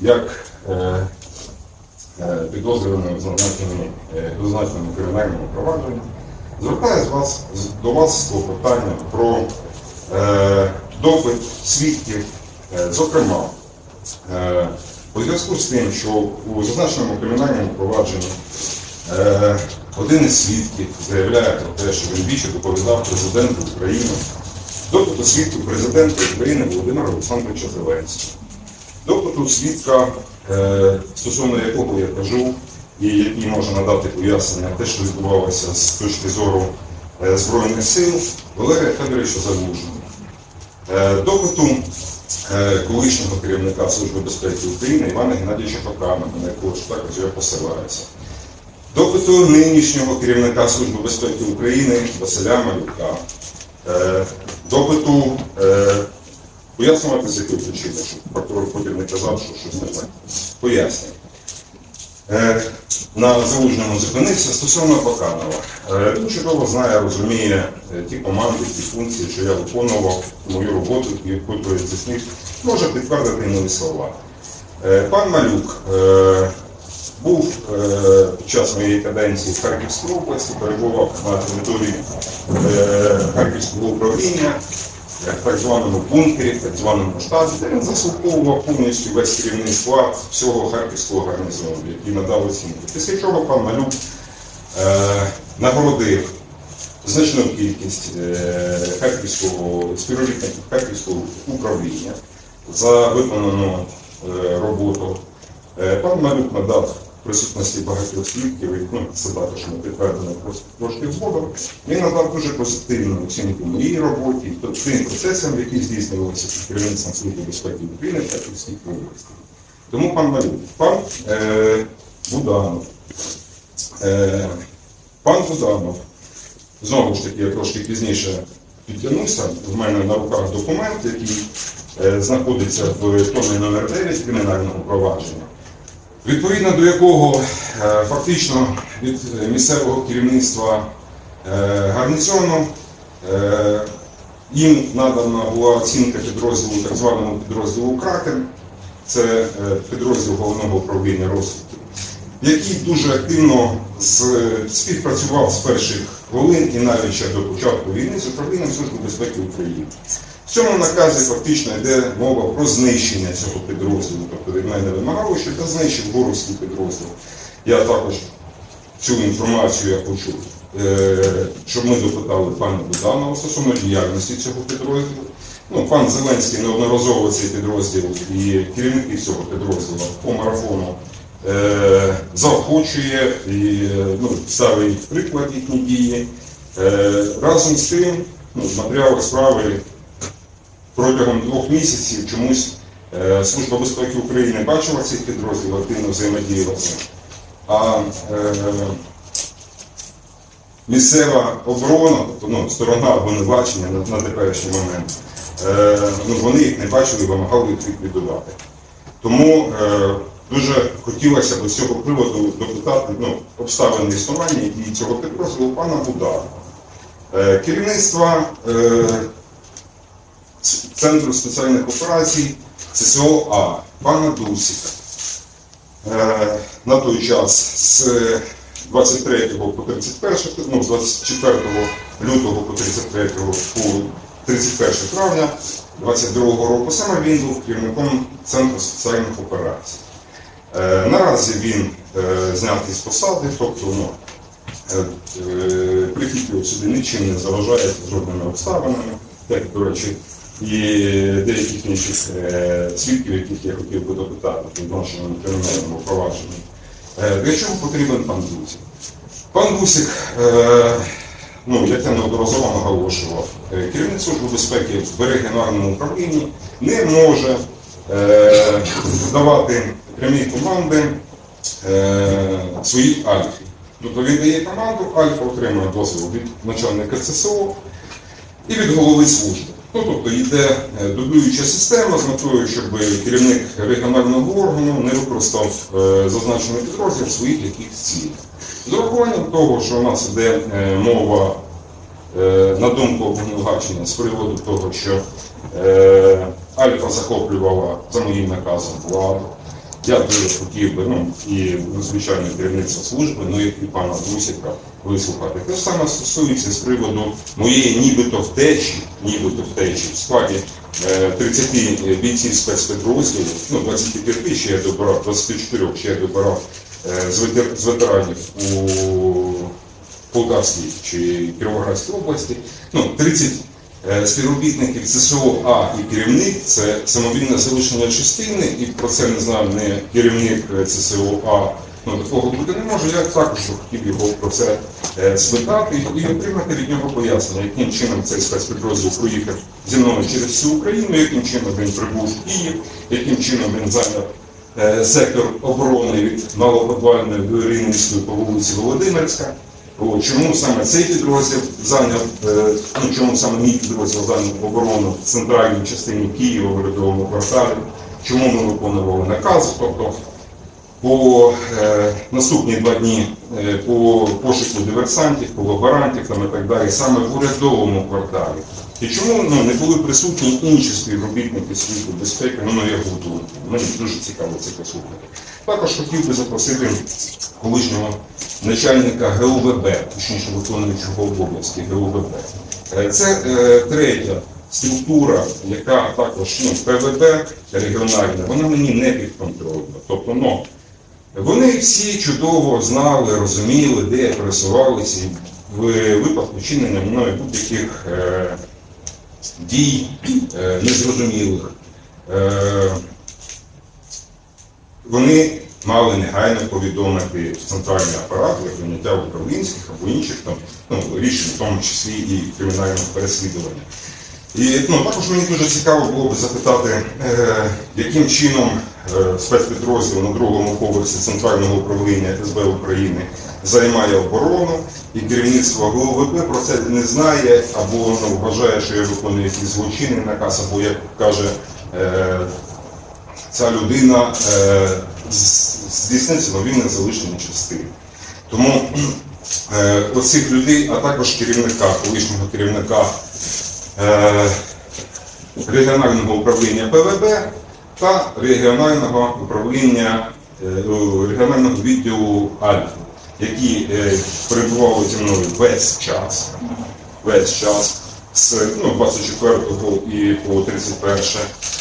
як е, е, підозрюваним зазначеному, е, кримінальному провадженні, звертаюся вас, до вас з клопотанням про допит свідків, зокрема, у зв'язку з тим, що у зазначеному кримінальному провадженні один із свідків заявляє про те, що він двічі доповідав президенту України, допиту свідків президента України Володимира Олександровича Зеленського. Допиту свідка, е, стосовно якого я кажу, і який може надати пояснення те, що відбувалося з точки зору е, Збройних сил Валерія Федоровича Залужного. Е, Допиту колишнього керівника Служби безпеки України Івана Геннадійовича Покана, на якого ж також я посилаюся. Допиту нинішнього керівника Служби безпеки України Василя Малюка. Допиту пояснювати з якої причини, щоб прокурор потім не казав, що щось не так. Пояснюю. Е, На залужному зупинився стосовно Баканова. Е, Він чудово знає, розуміє е, ті команди, ті функції, що я виконував, мою роботу, яку з них може підтвердити мої слова. Пан Малюк був під час моєї каденції в Харківській області, перебував на території Харківського управління, так званому бункері, так званому штабі, де він заслуховував повністю весь керівний склад всього харківського гарнізону, який надав оцінку. Після чого пан Малюк е, нагородив значну кількість е, харківського співробітників харківського управління за виконану е, роботу. Е, Пан Малюк надав присутності багатьох свідків, і ну, це також ми підтвердено прос- трошки згодом. Він надав дуже позитивну оцінку моїй роботі, то тим процесам, які здійснювалися під керівництвом Служби безпеки України в Харківській області. Тому пан Малюк, пан е, Буданов, е, пан Буданов, знову ж таки, я трошки пізніше підтягнувся, в мене на руках документ, який е, знаходиться в томі номер 9 кримінального провадження, відповідно до якого е, фактично від е, місцевого керівництва е, гарнізону їм надана була оцінка підрозділу, так званому підрозділу Кракен, це підрозділ головного управління розвитку, який дуже активно співпрацював з перших хвилин і навіть ще до початку війни з управлінням Служби безпеки України. В цьому наказі фактично йде мова про знищення цього підрозділу. Тобто від мене вимагало, щоб я знищив Боровський підрозділ. Я також цю інформацію я хочу, е, щоб ми допитали пана Буданова стосовно діяльності цього підрозділу. Ну, пан Зеленський неодноразово цей підрозділ і керівники цього підрозділу по марафону е, заохочує і е, ну, ставить приклад їхні дії. Е, разом з тим, ну, в матеріалах справи протягом двох місяців чомусь е, Служба безпеки України бачила цей підрозділ, активно взаємодіяла з ним. А е, місцева оборона, тобто ну, сторона обвинувачення на, на теперішній момент, е, ну, вони їх не бачили і вимагали їх ліквідувати. Тому дуже хотілося б з цього приводу допитати ну, обставини існування і цього підрозділу пана Будара. Керівництво Ц- Центру спеціальних операцій ЦСО А пана Дусіка. Е, на той час з 23 по 31, ну, з 24 лютого по 33 по 31 травня 22 року саме він був керівником Центру спеціальних операцій. Е, наразі він е, знятий з посади, тобто ну, прихід сюди нічим не заважає жодними обставинами, як, до речі, і деяких інших е, свідків, яких я хотів би допитати в нашому кримінальному провадженні. Е, Для чого потрібен пан Гусик? Пан Гусик, е, ну, як я неодноразово наголошував, керівник Служби безпеки в регіональному управлінні не може давати прямі команди своїй Альфі. Тобто він дає команду, Альфа отримує дозвіл від начальника ЦСО і від голови служби. Ну, тобто йде е, дублююча система з метою, щоб керівник регіонального органу не використав е, зазначений підрозділ своїх якихось цілях. З урахуванням того, що у нас йде е, мова на думку обвинувачення з приводу того, що Альфа захоплювала за моїм наказом владу, я дуже хотів би, ну, і звичайно керівництво служби, ну і пана Дусіка вислухати. Те саме стосується з приводу моєї нібито втечі, нібито втечі в складі е, 30 бійців спецпідрозділів, ну 25 ще я добирав, 24 ще я добирав е, з, ветер- з ветеранів у Полтавській чи Кіровоградській області. Ну, 30 е, співробітників ЦСО А і керівник це самовільне залишення частини, і про це не знав не керівник е, ЦСО А. Ну, такого бути не може. Я також хотів його про це е, спитати і отримати від нього пояснення, яким чином цей спецпідрозділ проїхав зі мною через всю Україну, яким чином він прибув в Київ, яким чином він зайняв е, сектор оборони від малоподвальної до Іринівської по вулиці Володимирська. Чому саме цей підрозділ зайняв, е, ну чому саме мій підрозділ зайняв оборону в центральній частині Києва в урядовому кварталі, чому ми виконували накази, тобто по е, наступні два дні е, по пошуку диверсантів, колаборантів там і так далі, саме в урядовому кварталі. І чому ну, не були присутні інші співробітники Служби безпеки, на його думку. Мені дуже цікаво це послухати. Також хотів би запросити колишнього начальника ГУВБ, точніше виконуючого обов'язки ГУВБ. Е, Це е, третя структура, яка також ну, ПВБ регіональна, вона мені не підконтрольна. Тобто, ну, вони всі чудово знали, розуміли, де пересувалися в випадку вчинення мною будь-яких е, дій е, незрозумілих. Е, вони мали негайно повідомити центральний апарат для прийняття управлінських або інших там, ну, рішень, в тому числі і кримінального переслідування. І ну, також мені дуже цікаво було б запитати, е, яким чином спецпідрозділ на другому поверсі Центрального управління СБ України займає оборону, і керівництво ГУВП про це не знає, або ну, вважає, що я виконую якийсь злочинний наказ, або як каже е, ця людина е, з- здійснить самовільне залишення частини. Тому е, оцих людей, а також керівника, колишнього керівника е, регіонального управління ПВБ та регіонального управління е, регіонального відділу Альфа, які е, перебували зі мною весь час, весь час з ну, 24 і по 31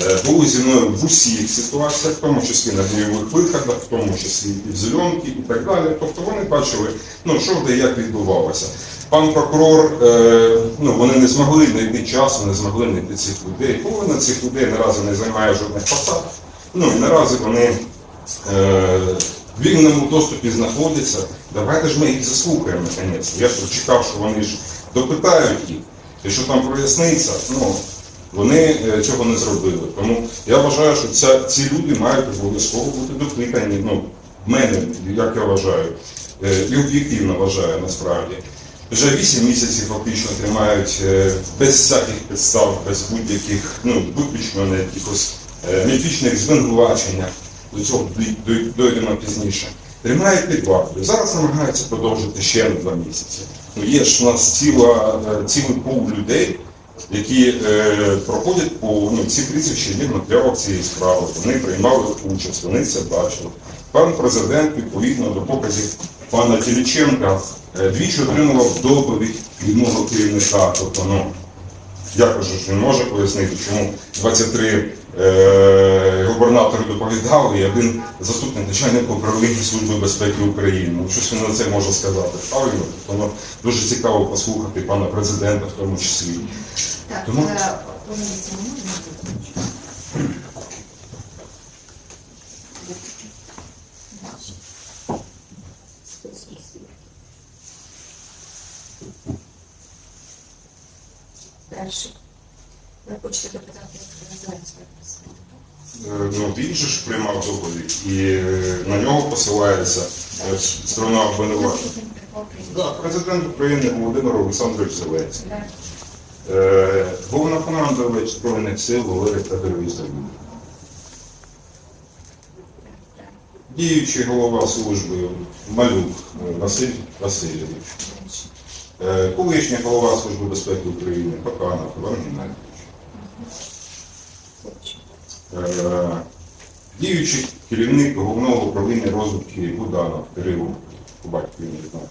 е, були зі мною в усіх ситуаціях, в тому числі на бойових виходах, в тому числі і в зеленки і так далі. Тобто вони бачили, ну що де як відбувалося. Пан прокурор, е, ну вони не змогли знайти часу, не змогли знайти цих людей. Половина цих людей наразі не займає жодних посад. Ну і наразі вони е, в вільному доступі знаходяться. Давайте ж ми їх заслухаємо наконець. Я ж чекав, що вони ж допитають їх. І що там проясниться, ну вони е, цього не зробили. Тому я вважаю, що ця, ці люди мають обов'язково бути допитані. Ну, мене, як я вважаю, е, і об'єктивно вважаю насправді. Вже 8 місяців фактично тримають е, без всяких підстав, без будь-яких, ну, виключно якихось міфічних звинуваченнях. До цього дойдемо пізніше. Тримають під вартою. Зараз намагаються продовжити ще на два місяці. Ну, є ж у нас ціла, е, цілий пул людей, які е, проходять по ну, ці прізвища є в цієї справи. Вони приймали участь, вони це бачили. Пан президент, відповідно до показів пана Тіліченка, е, двічі отримував доповідь від мого керівника. Тобто, ну, я кажу, що він може пояснити, чому 23 е, губернатори доповідали і один заступник начальника управління Служби безпеки України. Ну, щось він на це може сказати. Правильно? Тому дуже цікаво послухати пана президента в тому числі. Так, Тому- е, Ви хочете Зеленського? Е, Ну, він же ж приймав доповідь, і е, на нього посилається е, сторона обвинувачення. Президент України Володимир Олександрович Зеленський. Головнокомандувач Збройних сил Валерій Федорович Залюб. Діючий голова служби Малюк Василь Васильович. Колишній голова Служби безпеки України Паканов Іван Геннадійович. Е, Діючий керівник головного управління розвитки Буданов Кирило по не знаю.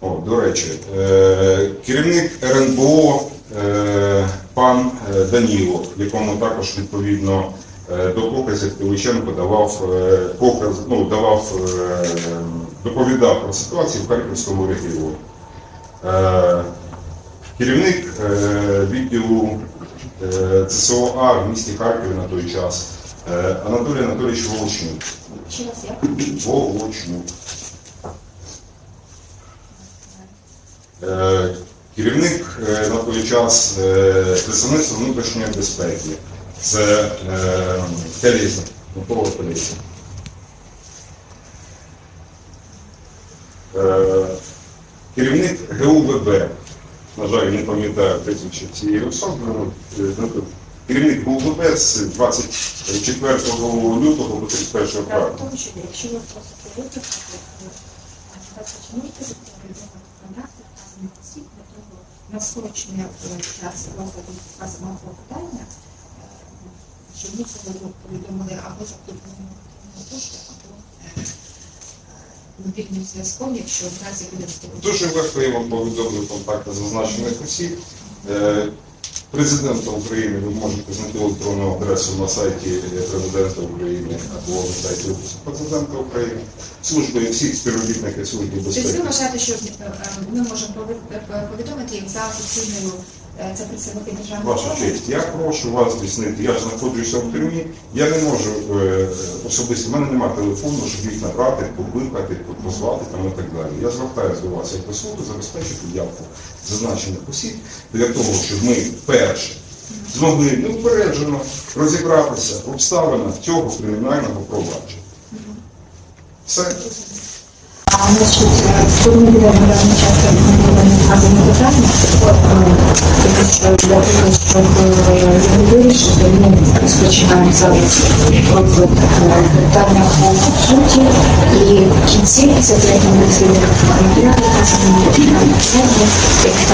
О, до речі, е, керівник РНБО е, пан Данілов, якому також відповідно до показів Тиличенко давав показ, ну, давав, доповідав про ситуацію в Харківському регіоні. Керівник е, відділу е, ЦСОА в місті Харкові на той час е, Анатолій Анатолійович Волочнюк. Ще раз як? Волочнюк. Керівник на той час представництва внутрішньої безпеки. Це е, Микола Теліза. Е, Керівник ГУВБ, на жаль, не пам'ятаю прізвище цієї особи. ну, е, ну, Керівник ГУВБ з 24 лютого по 31 Справа травня. якщо ви просите виписати, то чи можете контакти осіб для того на скорочення е, час розгляду вказаного питання, щоб ми повідомили або за телефонною поштою, або е, мобільним зв'язком, якщо в разі буде. Дуже легко я вам повідомлю контакти зазначених осіб. Е, Президента України ви можете знайти електронну адресу на сайті Президента України або на сайті Офісу Президента України, служби всіх співробітників Служби Тобто ви вважаєте, що е, ми можемо е, повідомити їх за офіційною це представники державної Ваша честь, я прошу вас здійснити. Я знаходжуся в тюрмі. Я не можу е, особисто, в мене немає телефону, щоб їх набрати, покликати, позвати там і так далі. Я звертаюся до вас як до суду забезпечити явку зазначених осіб для того, щоб ми перше змогли неупереджено розібратися в обставинах цього кримінального провадження. Все. Значить, е, сьогодні буде наразі часто обговорення питання. Що для того, щоб його вирішити, ми розпочинаємо зараз розгляд питання по суті. І в кінці після третього засідання матеріалу вказані питання